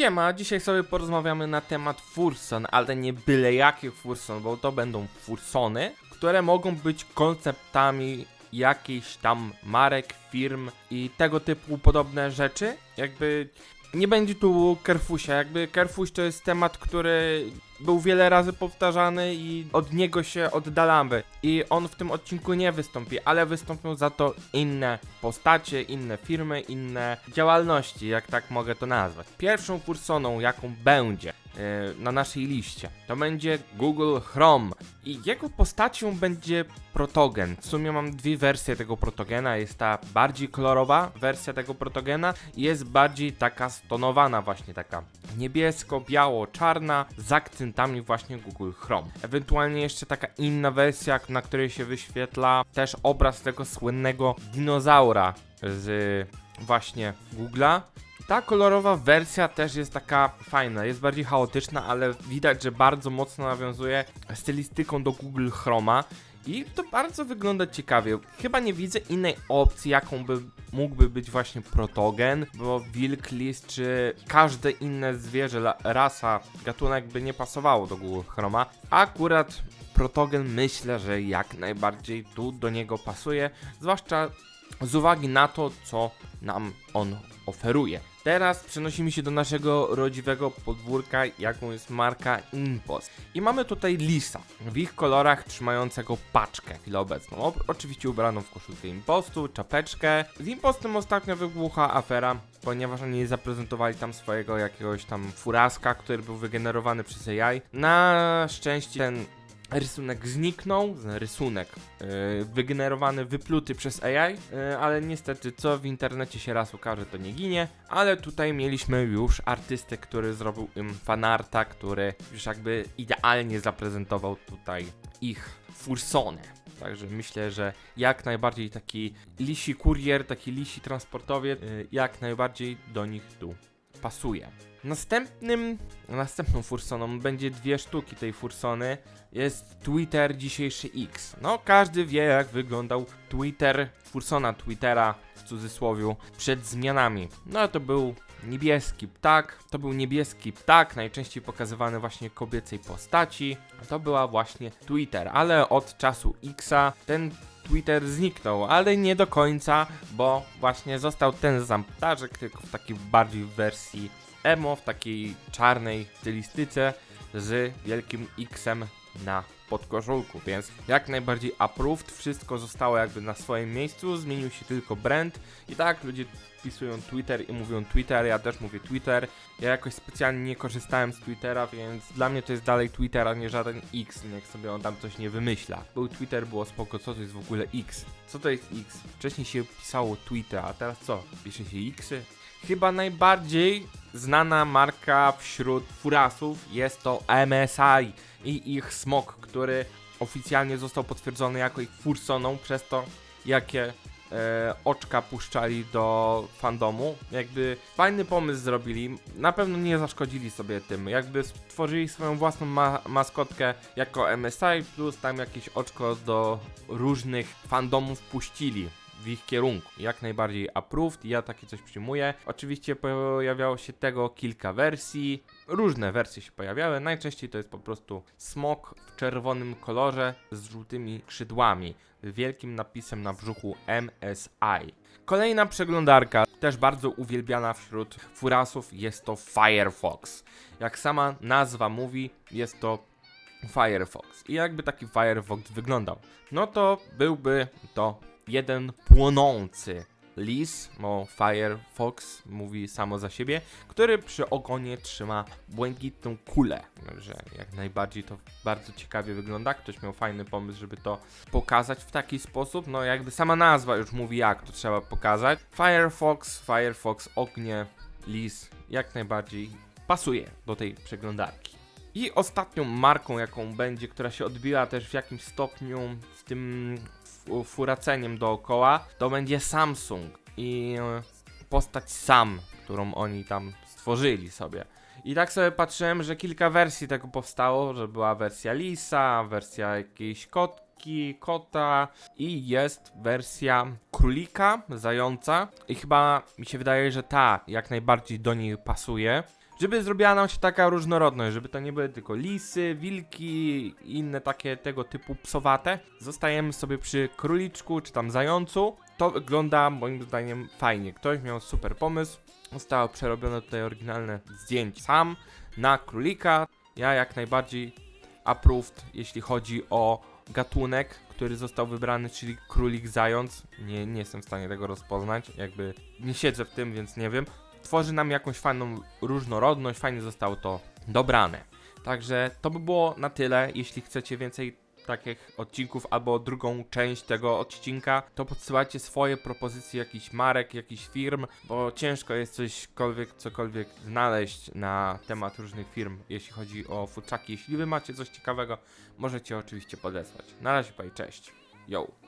Siema, dzisiaj sobie porozmawiamy na temat furson, ale nie byle jakich furson, bo to będą fursony, które mogą być konceptami jakichś tam marek, firm i tego typu podobne rzeczy. Jakby nie będzie tu Kerfusia, jakby Kerfuś to jest temat, który był wiele razy powtarzany i od niego się oddalamy. I on w tym odcinku nie wystąpi, ale wystąpią za to inne postacie, inne firmy, inne działalności, jak tak mogę to nazwać. Pierwszą fursoną, jaką będzie e, na naszej liście, to będzie Google Chrome. I jego postacią będzie Protogen. W sumie mam dwie wersje tego Protogena. Jest ta bardziej kolorowa wersja tego Protogena i jest bardziej taka stonowana, właśnie taka niebiesko-biało-czarna z akcentami właśnie Google Chrome. Ewentualnie jeszcze taka inna wersja, na której się wyświetla też obraz tego słynnego dinozaura z właśnie Google'a. Ta kolorowa wersja też jest taka fajna, jest bardziej chaotyczna, ale widać, że bardzo mocno nawiązuje stylistyką do Google Chroma i to bardzo wygląda ciekawie. Chyba nie widzę innej opcji, jaką by mógłby być właśnie protogen, bo wilk, czy każde inne zwierzę, rasa, gatunek by nie pasowało do Google Chroma. Akurat protogen myślę, że jak najbardziej tu do niego pasuje, zwłaszcza z uwagi na to, co nam on oferuje. Teraz przenosimy się do naszego rodziwego podwórka, jaką jest marka Impost. I mamy tutaj lisa, w ich kolorach trzymającego paczkę chwilę obecną. O, oczywiście ubraną w koszulkę Impostu, czapeczkę. Z Impostem ostatnio wybucha afera, ponieważ oni zaprezentowali tam swojego jakiegoś tam furaska, który był wygenerowany przez AI. Na szczęście ten rysunek zniknął, rysunek yy, wygenerowany, wypluty przez AI, yy, ale niestety co w internecie się raz ukaże, to nie ginie, ale tutaj mieliśmy już artystę, który zrobił im fanarta, który już jakby idealnie zaprezentował tutaj ich fursonę. Także myślę, że jak najbardziej taki lisi kurier, taki lisi transportowiec, yy, jak najbardziej do nich tu pasuje. Następnym, następną fursoną będzie dwie sztuki tej fursony. Jest Twitter dzisiejszy X. No, każdy wie, jak wyglądał Twitter, fursona Twittera w cudzysłowie przed zmianami. No, to był niebieski ptak. To był niebieski ptak, najczęściej pokazywany właśnie kobiecej postaci. To była właśnie Twitter, ale od czasu Xa ten Twitter zniknął, ale nie do końca, bo właśnie został ten sam tylko w takiej bardziej wersji emo, w takiej czarnej stylistyce z wielkim X-em na podkoszulku, więc jak najbardziej approved, wszystko zostało jakby na swoim miejscu, zmienił się tylko brand i tak ludzie wpisują Twitter i mówią Twitter, ja też mówię Twitter, ja jakoś specjalnie nie korzystałem z Twittera, więc dla mnie to jest dalej Twitter, a nie żaden X, niech sobie on tam coś nie wymyśla. Był Twitter, było spoko, co to jest w ogóle X? Co to jest X? Wcześniej się pisało Twitter, a teraz co? Pisze się Xy? Chyba najbardziej znana marka wśród furasów jest to MSI i ich smok, który oficjalnie został potwierdzony jako ich fursoną przez to, jakie e, oczka puszczali do fandomu. Jakby fajny pomysł zrobili, na pewno nie zaszkodzili sobie tym. Jakby stworzyli swoją własną ma maskotkę jako MSI, plus tam jakieś oczko do różnych fandomów puścili w ich kierunku. Jak najbardziej approved, ja takie coś przyjmuję. Oczywiście pojawiało się tego kilka wersji, różne wersje się pojawiały. Najczęściej to jest po prostu smok w czerwonym kolorze z żółtymi skrzydłami, wielkim napisem na brzuchu MSI. Kolejna przeglądarka, też bardzo uwielbiana wśród furasów, jest to Firefox. Jak sama nazwa mówi, jest to Firefox. I jakby taki Firefox wyglądał? No to byłby to jeden płonący lis, bo Firefox mówi samo za siebie, który przy ogonie trzyma błękitną kulę. Że jak najbardziej to bardzo ciekawie wygląda. Ktoś miał fajny pomysł, żeby to pokazać w taki sposób. No jakby sama nazwa już mówi jak to trzeba pokazać. Firefox, Firefox, ognie, lis, jak najbardziej pasuje do tej przeglądarki. I ostatnią marką, jaką będzie, która się odbiła też w jakimś stopniu z tym fu- furaceniem dookoła, to będzie Samsung i postać Sam, którą oni tam stworzyli sobie. I tak sobie patrzyłem, że kilka wersji tego powstało, że była wersja Lisa, wersja jakiejś kotki, kota i jest wersja królika, zająca i chyba mi się wydaje, że ta jak najbardziej do niej pasuje, żeby zrobiła nam się taka różnorodność, żeby to nie były tylko lisy, wilki inne takie tego typu psowate. Zostajemy sobie przy króliczku czy tam zającu. To wygląda moim zdaniem fajnie. Ktoś miał super pomysł. Zostało przerobione tutaj oryginalne zdjęcie sam na królika. Ja jak najbardziej approved, jeśli chodzi o gatunek, który został wybrany, czyli królik zając. Nie, nie jestem w stanie tego rozpoznać, jakby nie siedzę w tym, więc nie wiem. Tworzy nam jakąś fajną różnorodność, fajnie zostało to dobrane. Także to by było na tyle. Jeśli chcecie więcej takich odcinków albo drugą część tego odcinka, to podsyłajcie swoje propozycje jakichś marek, jakichś firm, bo ciężko jest cośkolwiek, cokolwiek znaleźć na temat różnych firm, jeśli chodzi o futrzaki. Jeśli wy macie coś ciekawego, możecie oczywiście podesłać. Na razie, cześć. Yo.